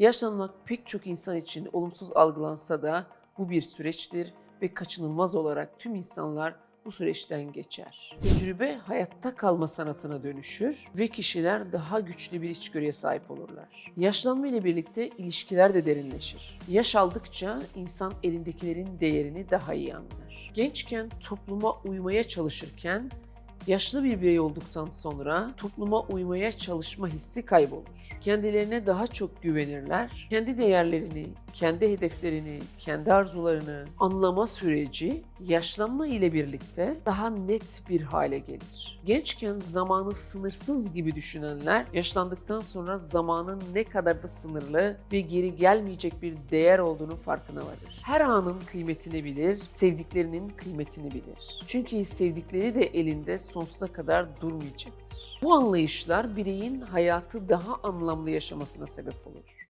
Yaşlanmak pek çok insan için olumsuz algılansa da bu bir süreçtir ve kaçınılmaz olarak tüm insanlar bu süreçten geçer. Tecrübe hayatta kalma sanatına dönüşür ve kişiler daha güçlü bir içgörüye sahip olurlar. Yaşlanma ile birlikte ilişkiler de derinleşir. Yaş aldıkça insan elindekilerin değerini daha iyi anlar. Gençken topluma uymaya çalışırken Yaşlı bir birey olduktan sonra topluma uymaya çalışma hissi kaybolur. Kendilerine daha çok güvenirler. Kendi değerlerini, kendi hedeflerini, kendi arzularını anlama süreci yaşlanma ile birlikte daha net bir hale gelir. Gençken zamanı sınırsız gibi düşünenler yaşlandıktan sonra zamanın ne kadar da sınırlı ve geri gelmeyecek bir değer olduğunu farkına varır. Her anın kıymetini bilir, sevdiklerinin kıymetini bilir. Çünkü sevdikleri de elinde sonsuza kadar durmayacaktır. Bu anlayışlar bireyin hayatı daha anlamlı yaşamasına sebep olur.